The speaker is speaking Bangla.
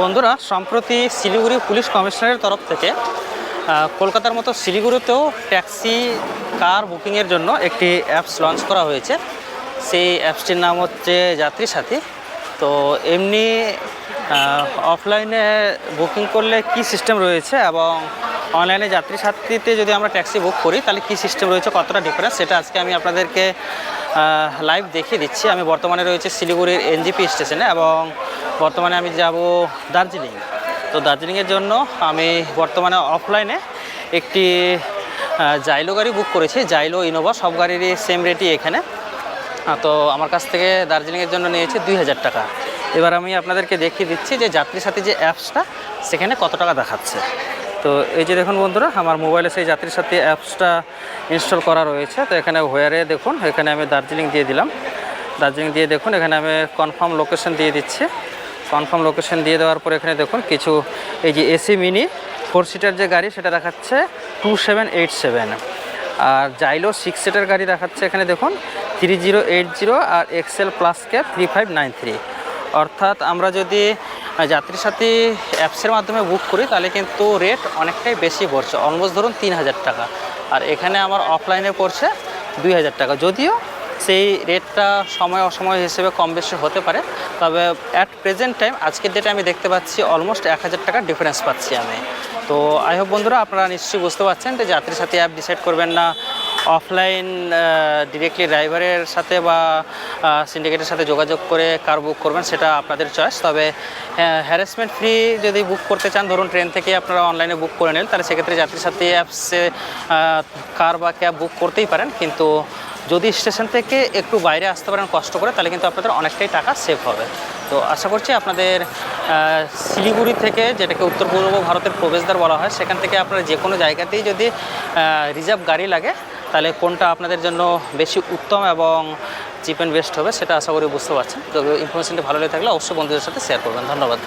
বন্ধুরা, সম্প্রতি শিলিগুড়ি পুলিশ কমিশনারের তরফ থেকে কলকাতার মতো শিলিগুড়িতেও ট্যাক্সি কার বুকিংয়ের জন্য একটি অ্যাপস লঞ্চ করা হয়েছে। সেই অ্যাপসটির নাম হচ্ছে যাত্রী সাথী। তো এমনি অফলাইনে বুকিং করলে কি সিস্টেম রয়েছে এবং অনলাইনে যাত্রী সাথীতে যদি আমরা ট্যাক্সি বুক করি, তাহলে কি সিস্টেম রয়েছে, কতটা ডিফারেন্স সেটা আজকে আমি আপনাদেরকে লাইভ দেখিয়ে দিচ্ছি। আমি বর্তমানে রয়েছে শিলিগুড়ির এনজিপি স্টেশনে এবং বর্তমানে আমি যাব দার্জিলিং। তো দার্জিলিংয়ের জন্য আমি বর্তমানে অফলাইনে একটি জাইলো গাড়ি বুক করেছি। জাইলো ইনোভা সব গাড়িরই সেম রেটই এখানে। তো আমার কাছ থেকে দার্জিলিংয়ের জন্য নিয়েছে দুই হাজার টাকা। এবার আমি আপনাদেরকে দেখিয়ে দিচ্ছি যে যাত্রী সাথী যে অ্যাপসটা সেখানে কত টাকা দেখাচ্ছে। তো এই যে দেখুন বন্ধুরা, আমার মোবাইলে সেই যাত্রী সাথে অ্যাপসটা ইনস্টল করা রয়েছে। তো এখানে হোয়ারে দেখুন, এখানে আমি দার্জিলিং দিয়ে দিলাম। দার্জিলিং দিয়ে দেখুন, এখানে আমি কনফার্ম লোকেশন দিয়ে দিচ্ছি। কনফার্ম লোকেশন দিয়ে দেওয়ার পর এখানে দেখুন, কিছু এই যে এসি মিনি ফোর সিটার যে গাড়ি, সেটা দেখাচ্ছে টু সেভেন এইট সেভেন আর জাইলো সিক্স সিটার গাড়ি দেখাচ্ছে এখানে দেখুন থ্রি জিরো এইট জিরো আর excel plus cab three five nine three অর্থাৎ আমরা যদি আহ, যাত্রী সাথী অ্যাপসের মাধ্যমে বুক করি তাহলে কিন্তু রেট অনেকটাই বেশি পড়ছে অলমোস্ট ধরুন তিন হাজার টাকা। আর এখানে আমার অফলাইনে পড়ছে দুই হাজার টাকা। যদিও সেই রেটটা সময় অসময় হিসেবে কম বেশি হতে পারে তবে অ্যাট প্রেজেন্ট টাইম আজকের ডেটে আমি দেখতে পাচ্ছি অলমোস্ট এক হাজার টাকার ডিফারেন্স পাচ্ছি আমি। তো আই হোপ বন্ধুরা আপনারা নিশ্চয়ই বুঝতে পারছেন যে যাত্রী সাথী অ্যাপ ডিসাইড করবেন না অফলাইন ডিরেক্টলি ড্রাইভারের সাথে বা সিন্ডিকেটের সাথে যোগাযোগ করে কার বুক করবেন, সেটা আপনাদের চয়েস তবে হ্যারাসমেন্ট ফ্রি যদি বুক করতে চান, ধরুন ট্রেন থেকে আপনারা অনলাইনে বুক করে নেন তাহলে সেক্ষেত্রে যাত্রী সাথী অ্যাপসে কার বা ক্যাব বুক করতেই পারেন। কিন্তু যদি স্টেশন থেকে একটু বাইরে আসতে পারেন, কষ্ট করে, তাহলে কিন্তু আপনাদের অনেকটাই টাকা সেভ হবে। তো আশা করছি আপনাদের শিলিগুড়ি থেকে, যেটাকে উত্তর পূর্ব ভারতের প্রবেশদ্বার বলা হয়, সেখান থেকে আপনারা যে কোনো জায়গাতেই যদি রিজার্ভ গাড়ি লাগে তাহলে কোনটা আপনাদের জন্য বেশি উত্তম এবং চিপ অ্যান্ড বেস্ট হবে সেটা আশা করি বুঝতে পারছেন। তো ইনফরমেশনটি ভালো লেগে থাকলে অবশ্যই বন্ধুদের সাথে শেয়ার করবেন। ধন্যবাদ।